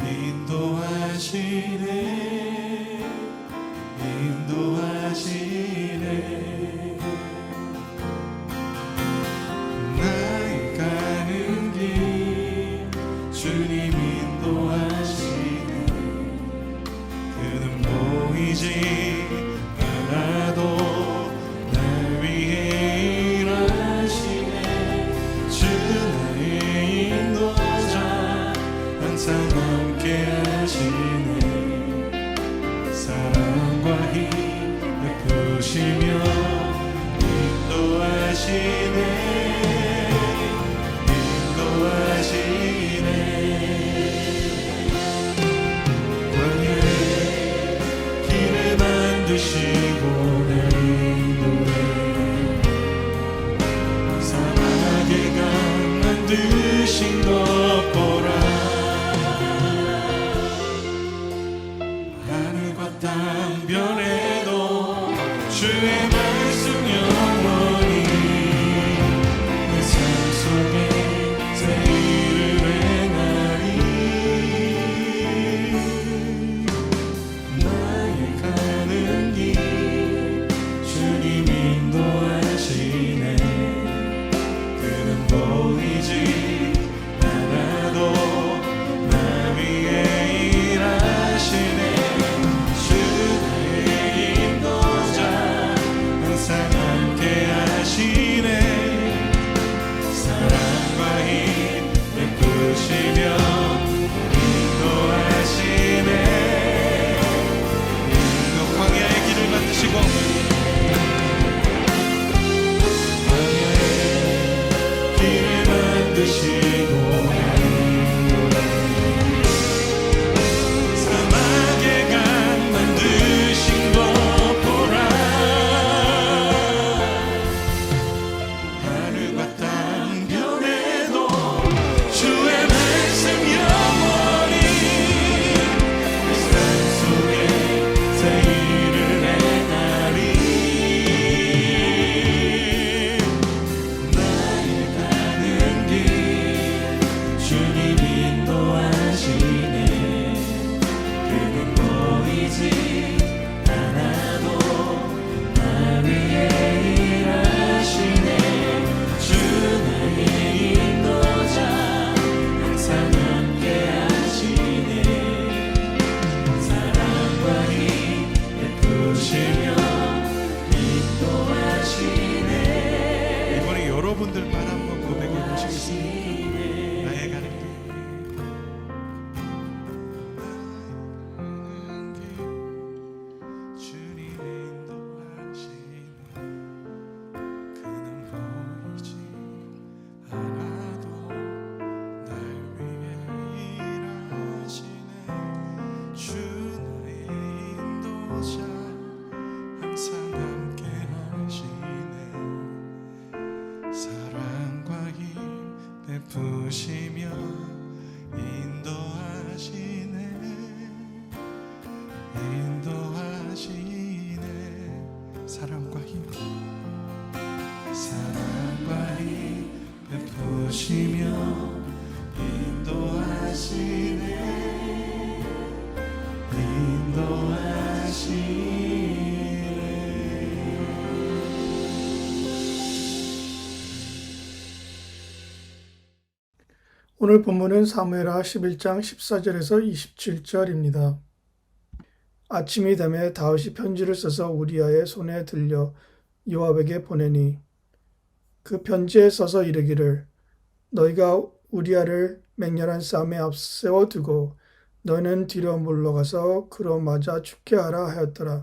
인도하시네. 인도하시네. 시며 오늘 본문은 사무엘하 11장 14절에서 27절입니다. 아침이 되매 다윗이 편지를 써서 우리아의 손에 들려 요압에게 보내니 그 편지에 써서 이르기를 너희가 우리아를 맹렬한 싸움에 앞세워 두고 너희는 뒤로 물러가서 그로 맞아 죽게 하라 하였더라.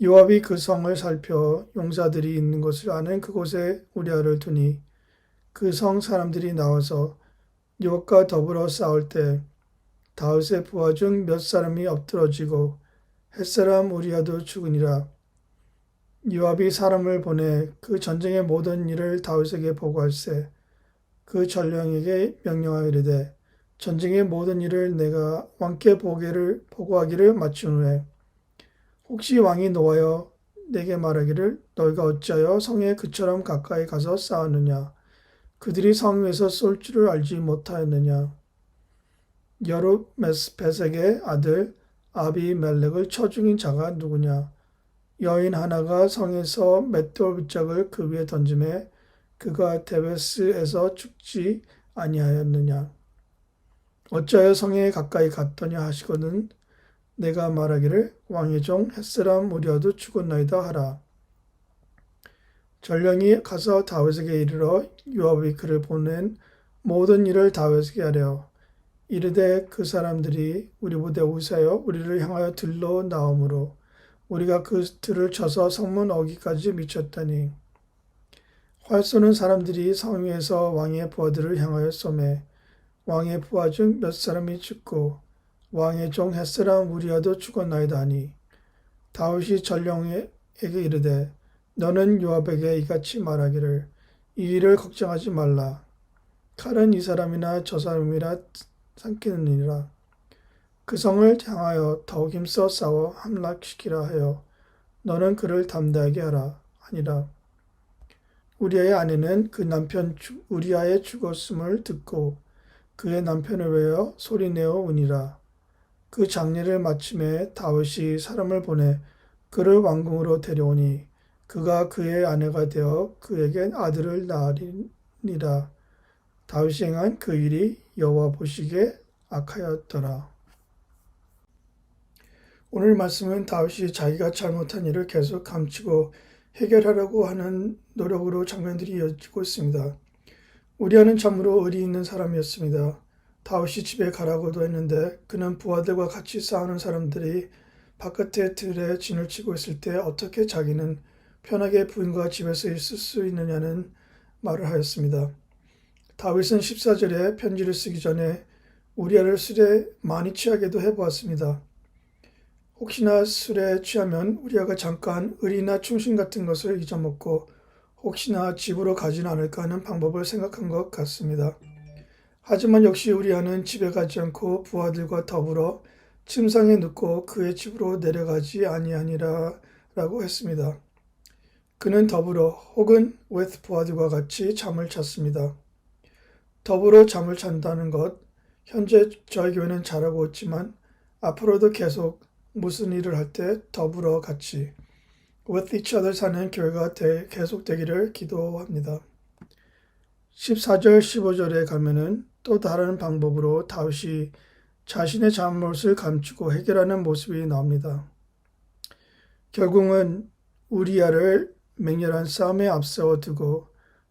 요압이 그 성을 살펴 용사들이 있는 것을 아는 그곳에 우리아를 두니 그 성 사람들이 나와서 요압과 더불어 싸울 때 다윗의 부하 중 몇 사람이 엎드러지고 햇사람 우리아도 죽으니라. 요압이 사람을 보내 그 전쟁의 모든 일을 다윗에게 보고할세 그 전령에게 명령하여 이르되 전쟁의 모든 일을 내가 왕께 보게를 보고하기를 마친 후에 혹시 왕이 노하여 내게 말하기를 너희가 어찌하여 성에 그처럼 가까이 가서 싸웠느냐 그들이 성 위에서 쏠 줄을 알지 못하였느냐? 여룹 베색의 아들 아비멜렉을 쳐 죽인 자가 누구냐? 여인 하나가 성에서 맷돌 붙잡을 그 위에 던짐에 그가 데베스에서 죽지 아니하였느냐? 어찌하여 성에 가까이 갔더냐 하시거든 내가 말하기를 왕의 종 햇사람 우리아도 죽었나이다 하라 전령이 가서 다윗에게 이르러 요압이 그를 보낸 모든 일을 다윗에게 하려. 이르되 그 사람들이 우리 부대 우사여 우리를 향하여 들러 나오므로 우리가 그 들을 쳐서 성문 어기까지 미쳤다니 활 쏘는 사람들이 성 위에서 왕의 부하들을 향하여 쏘매. 왕의 부하 중 몇 사람이 죽고 왕의 종 햇사람 우리아도 죽었나이다 하니 다윗이 전령에게 이르되 너는 요압에게 이같이 말하기를 이 일을 걱정하지 말라. 칼은 이 사람이나 저 사람이라 삼키느니라. 그 성을 향하여 더욱 힘써 싸워 함락시키라 하여 너는 그를 담대하게 하라 하니라. 우리아의 아내는 그 남편 우리아의 죽었음을 듣고 그의 남편을 외어 소리내어 우니라. 그 장례를 마침에 다윗이 사람을 보내 그를 왕궁으로 데려오니 그가 그의 아내가 되어 그에게 아들을 낳으리니라 다윗이 행한 그 일이 여호와 보시기에 악하였더라. 오늘 말씀은 다윗이 자기가 잘못한 일을 계속 감추고 해결하려고 하는 노력으로 장면들이 이어지고 있습니다. 우리아는 참으로 의리 있는 사람이었습니다. 다윗이 집에 가라고도 했는데 그는 부하들과 같이 싸우는 사람들이 바깥의 틀에 진을 치고 있을 때 어떻게 자기는 편하게 부인과 집에서 있을 수 있느냐는 말을 하였습니다. 다윗은 14절에 편지를 쓰기 전에 우리아를 술에 많이 취하게도 해보았습니다. 혹시나 술에 취하면 우리아가 잠깐 의리나 충신 같은 것을 잊어먹고 혹시나 집으로 가진 않을까 하는 방법을 생각한 것 같습니다. 하지만 역시 우리아는 집에 가지 않고 부하들과 더불어 침상에 눕고 그의 집으로 내려가지 아니하니라 라고 했습니다. 그는 더불어 혹은 부하들과 같이 잠을 잤습니다. 더불어 잠을 잔다는 것, 현재 저희 교회는 잘하고 있지만 앞으로도 계속 무슨 일을 할 때 더불어 같이 with each other 사는 교회가 계속되기를 기도합니다. 14절 15절에 가면은 또 다른 방법으로 다윗이 자신의 잘못을 감추고 해결하는 모습이 나옵니다. 결국은 우리아를 맹렬한 싸움에 앞세워 두고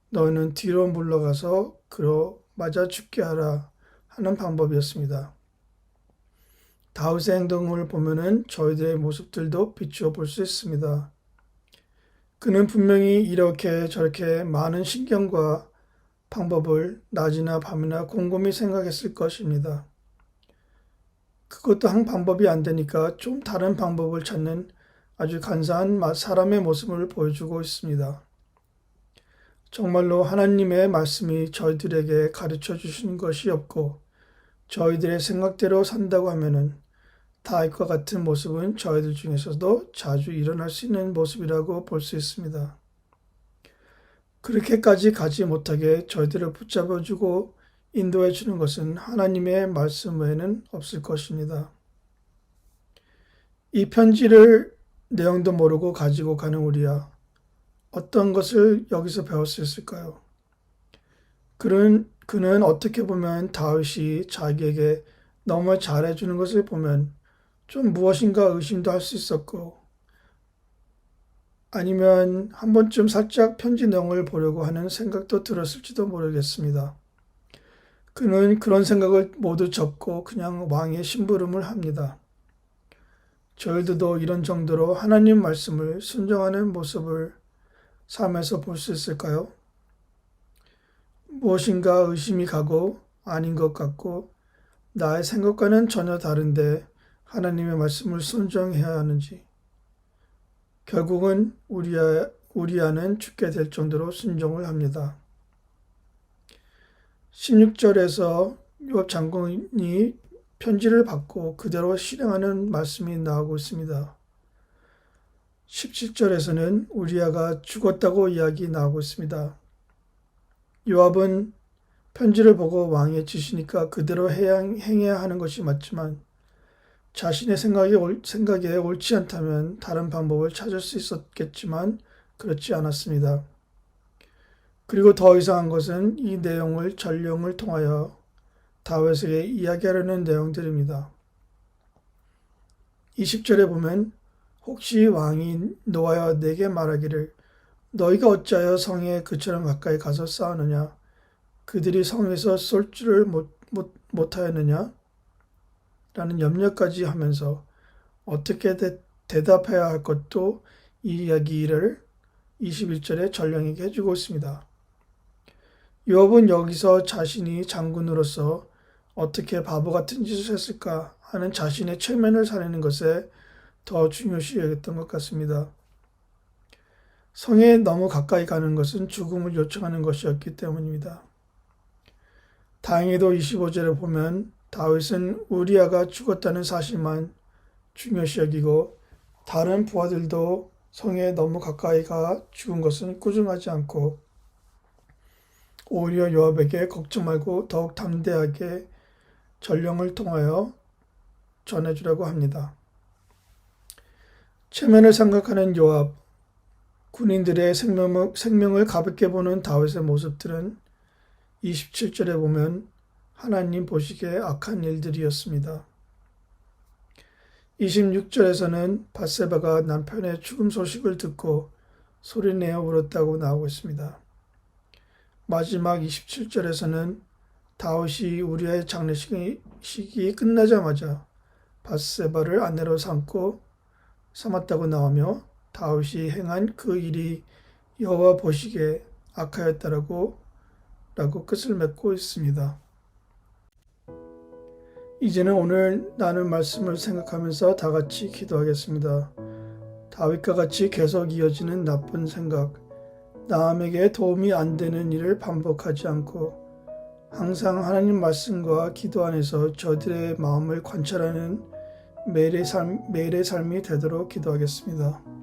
너는 뒤로 물러가서 그로 맞아 죽게 하라 하는 방법이었습니다. 다윗의 행동을 보면은 저희들의 모습들도 비추어 볼 수 있습니다. 그는 분명히 이렇게 저렇게 많은 신경과 방법을 낮이나 밤이나 곰곰이 생각했을 것입니다. 그것도 한 방법이 안 되니까 좀 다른 방법을 찾는 아주 간사한 사람의 모습을 보여주고 있습니다. 정말로 하나님의 말씀이 저희들에게 가르쳐 주신 것이 없고 저희들의 생각대로 산다고 하면은 다윗과 같은 모습은 저희들 중에서도 자주 일어날 수 있는 모습이라고 볼 수 있습니다. 그렇게까지 가지 못하게 저희들을 붙잡아 주고 인도해 주는 것은 하나님의 말씀 외에는 없을 것입니다. 이 편지를 내용도 모르고 가지고 가는 우리야 어떤 것을 여기서 배울 수 있을까요? 그는, 그는 어떻게 보면 다윗이 자기에게 너무 잘해주는 것을 보면 좀 무엇인가 의심도 할 수 있었고, 아니면 한 번쯤 살짝 편지 내용을 보려고 하는 생각도 들었을지도 모르겠습니다. 그는 그런 생각을 모두 접고 그냥 왕의 심부름을 합니다. 저희들도 이런 정도로 하나님 말씀을 순종하는 모습을 삶에서 볼 수 있을까요? 무엇인가 의심이 가고 아닌 것 같고 나의 생각과는 전혀 다른데 하나님의 말씀을 순종해야 하는지 결국은 우리아, 우리아는 죽게 될 정도로 순종을 합니다. 16절에서 요압 장군이 편지를 받고 그대로 실행하는 말씀이 나오고 있습니다. 17절에서는 우리아가 죽었다고 이야기 나오고 있습니다. 요압은 편지를 보고 왕의 지시니까 그대로 행해야 하는 것이 맞지만 자신의 생각이 올, 생각에 옳지 않다면 다른 방법을 찾을 수 있었겠지만 그렇지 않았습니다. 그리고 더 이상한 것은 이 내용을 전령을 통하여 다윗에게 이야기하려는 내용들입니다. 20절에 보면 혹시 왕이 노하여 내게 말하기를 너희가 어찌하여 성에 그처럼 가까이 가서 싸우느냐 그들이 성에서 쏠 줄을 못, 못, 못하였느냐 라는 염려까지 하면서 어떻게 대, 대답해야 할 것도 이 이야기를 21절에 전령에게 해주고 있습니다. 요업은 여기서 자신이 장군으로서 어떻게 바보 같은 짓을 했을까 하는 자신의 체면을 살리는 것에 더 중요시 여겼던 것 같습니다. 성에 너무 가까이 가는 것은 죽음을 요청하는 것이었기 때문입니다. 다행히도 25절에 보면 다윗은 우리아가 죽었다는 사실만 중요시 여기고 다른 부하들도 성에 너무 가까이 가 죽은 것은 꾸중하지 않고 오히려 요압에게 걱정 말고 더욱 담대하게 전령을 통하여 전해주라고 합니다. 체면을 생각하는 요압, 군인들의 생명을, 생명을 가볍게 보는 다윗의 모습들은 27절에 보면 하나님 보시기에 악한 일들이었습니다. 26절에서는 바세바가 남편의 죽음 소식을 듣고 소리내어 울었다고 나오고 있습니다. 마지막 27절에서는 다윗이 우리의 장례식이 끝나자마자 바세바를 아내로 삼고 삼았다고 나오며 다윗이 행한 그 일이 여호와 보시기에 악하였다라고 라고 끝을 맺고 있습니다. 이제는 오늘 나눌 말씀을 생각하면서 다 같이 기도하겠습니다. 다윗과 같이 계속 이어지는 나쁜 생각, 남에게 도움이 안 되는 일을 반복하지 않고 항상 하나님 말씀과 기도 안에서 저들의 마음을 관찰하는 매일의, 삶, 매일의 삶이 되도록 기도하겠습니다.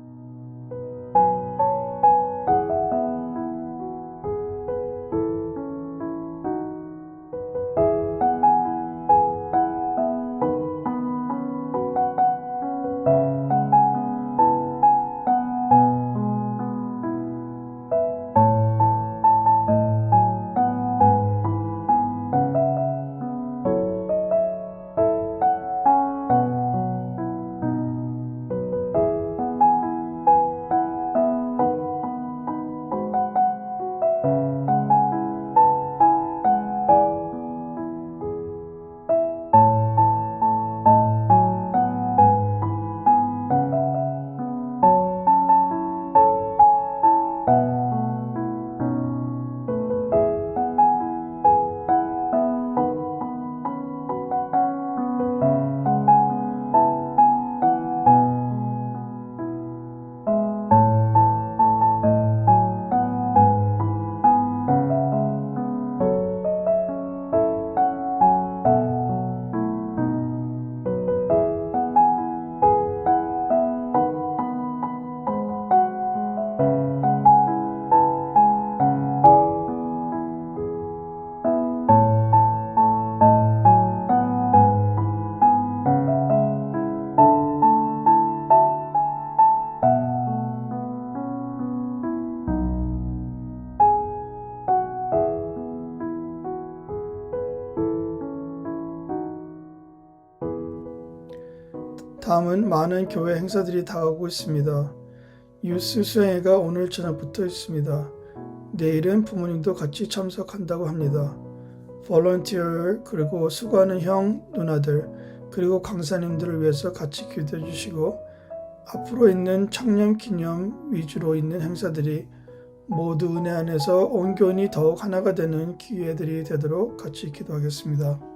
다음은 많은 교회 행사들이 다가오고 있습니다. 유스 수행회가 오늘 저녁부터 있습니다. 내일은 부모님도 같이 참석한다고 합니다. volunteer 그리고 수고하는 형, 누나들 그리고 강사님들을 위해서 같이 기도해 주시고 앞으로 있는 청년 기념 위주로 있는 행사들이 모두 은혜 안에서 온 교인이 더욱 하나가 되는 기회들이 되도록 같이 기도하겠습니다.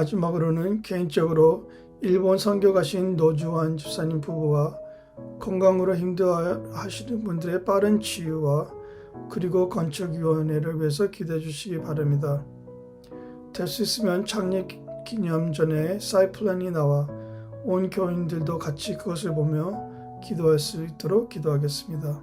마지막으로는 개인적으로 일본 선교 가신 노주환 집사님 부부와 건강으로 힘들어하시는 분들의 빠른 치유와 그리고 건축위원회를 위해서 기도해 주시기 바랍니다. 될 수 있으면 창립 기념 전에 사이플랜이 나와 온 교인들도 같이 그것을 보며 기도할 수 있도록 기도하겠습니다.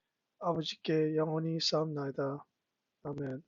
아버지께 영원히 싸움나이다. 아멘.